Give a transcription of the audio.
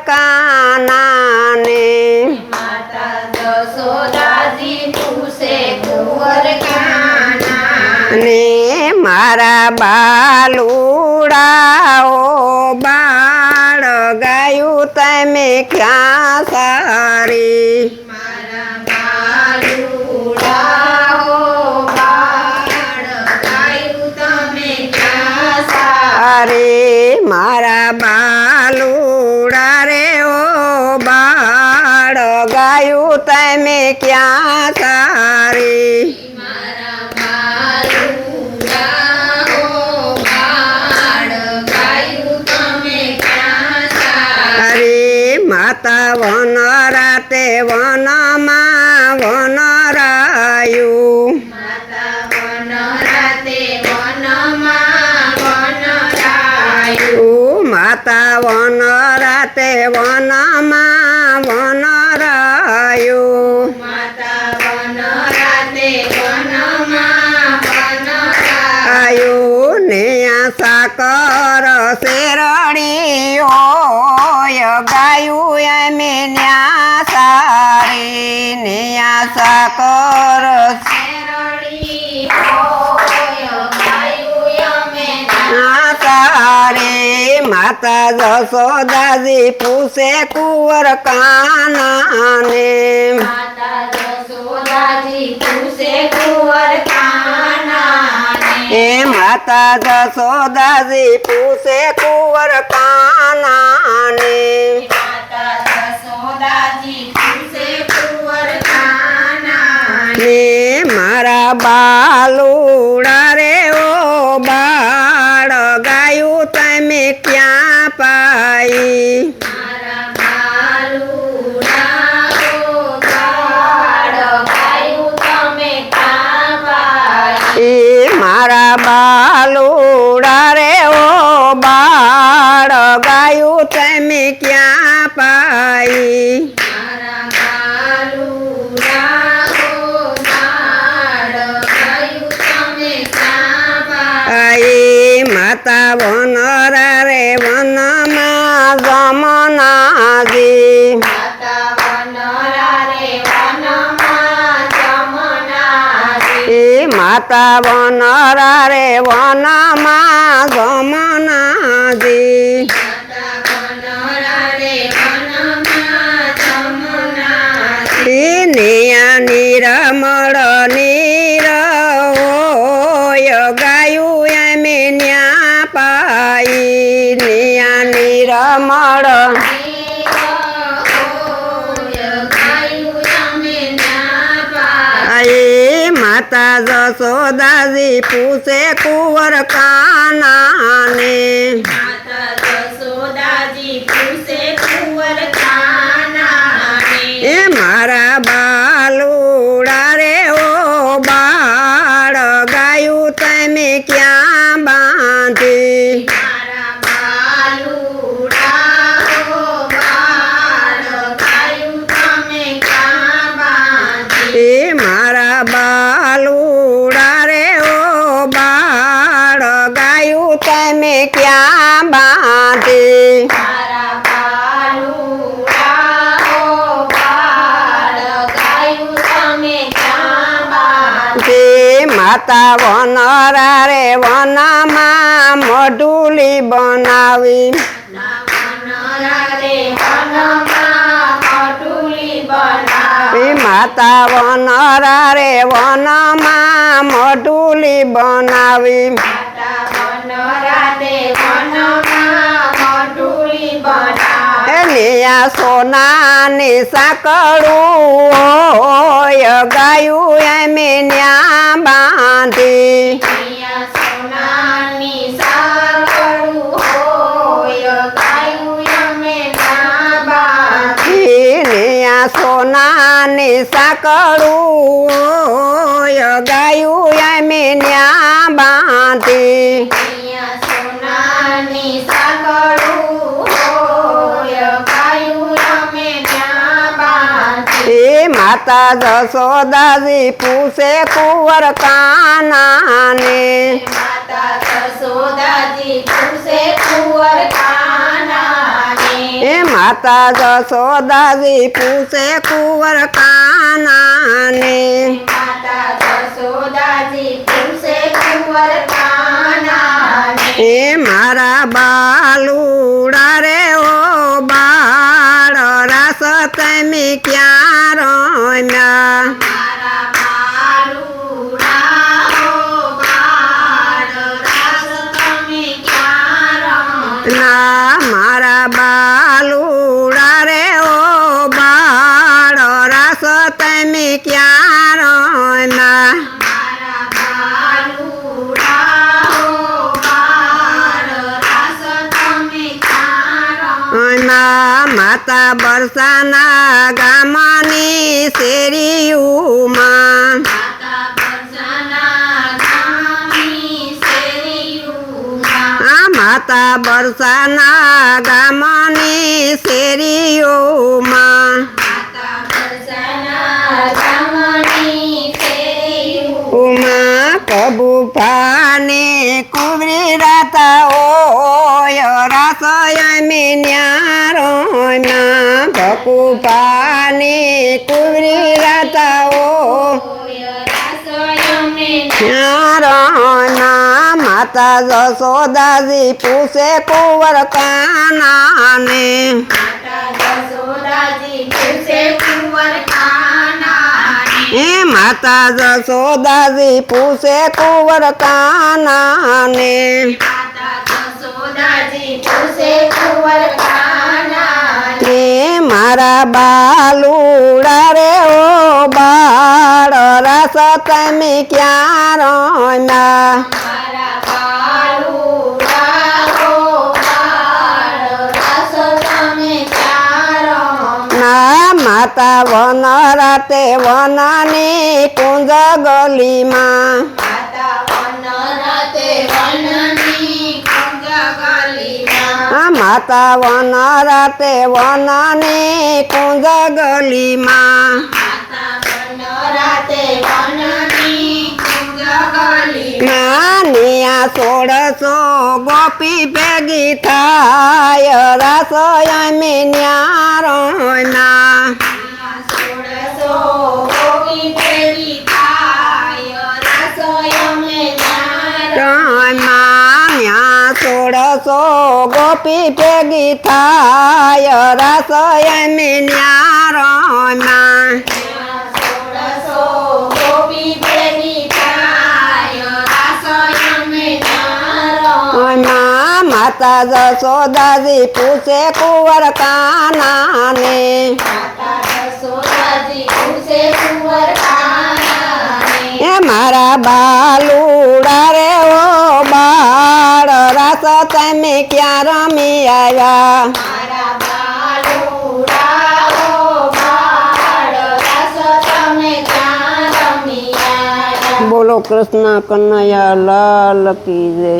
કાનાને જશોદાજી પૂછે કુંવર કાના ને મારા બાલુડાઓ બાળ ગાયું તમે ક્યાં મારા બાલુડા રે ઓ બાળ ગાયું તમે ક્યાં સારી મારા બાલુડાઓ બાળ ગાયું તમે ક્યાં સા અરે માતા વન રાતે વનમાં વન વનમાં વન રાયું આયુ ને આ સાકર શેરડી ગાયું એમે ન્યા સારી સારી માતા જશોદાજી પૂછે કુંવર કાનાને માતા જશોદાજી પૂછે કુંવર કાનાને એ માતા જશોદાજી પૂછે કુંવર કાનાને માતા જશોદાજી પૂછે કુંવર કાનાને ને મારા બાલુડા માતા વનરા રે વનમાં જમનાજી એ માતા વનરા રે વનમાં જમનાજી નિયા નિરમળ નિરમળ એ માતા જસોદાજી પૂછે કુંવર કાનાને ક્યાં બાંધી માતા વનરા રે વનમાં મઢુલી બનાવી માતા વનરા રે વનમાં મઢુલી બનાવી. એલિયા સોનાની સાકડું હોય ગાયું એમે ન્યા બાંધી. સોનાની સાકડું ગાયું એમે ન્યા બાંધી અહીંયા સોનાની સાકળું હોય ગાયું અમે ત્યાં બાંધી એ માતા જશોદાજી પૂછે કુંવર કાનાને માતા જશોદાજી પૂછે કુંવર કાનાને એ માતા જશોદાજી પૂછે કુંવર કાનાને માતા જશોદાજી એ મારા બાલુડા રે ઓ બાળ રાસ તમે ક્યાં રમ્યા માતા બરસાના ગામની શેરીયુમાં માતા બરસાના ગામની શેરીઓમાં. માતા બરસાના ગામની શેરીઓમાં. ઉમા રાસય મિન્યારોના કુવરી રાતા ઓ ઓય રાસયમે ન્યારોના માતા જશોદાજી પૂછે કુંવર કાનાને માતા જશોદાજી પૂછે કુંવર કાનાને એ માતા જશોદાજી પૂછે કુંવર કાનાને માતા જશોદાજી પૂછે કુંવર કાનાને એ મારા બાલુડા રે ઓ બાળ રસ તમે ક્યાં રોના માતા વન રાતે વનની કુંજ ગલીમાં માતા વન રાતે વનની કુંજ માતા વન રાતે વનાને કુંજ ગલીમાં નાનિયા સોળસો ગોપી ભેગી થાય રસોય મિન્યારોના સોળસો ગોપી ભેગી થાય રસોય સોળસો ગોપી ભેગી થાય રસોયમે ન્યાર માતા જશોદાજી પૂછે કુંવર કાનાને. માતા જશોદાજી પૂછે કુંવર કાનાને મારા બાલુડા રે ઓ રસ તમે ક્યાં રમી આવ્યા? બોલો કૃષ્ણ કનૈયા લાલ કી જય.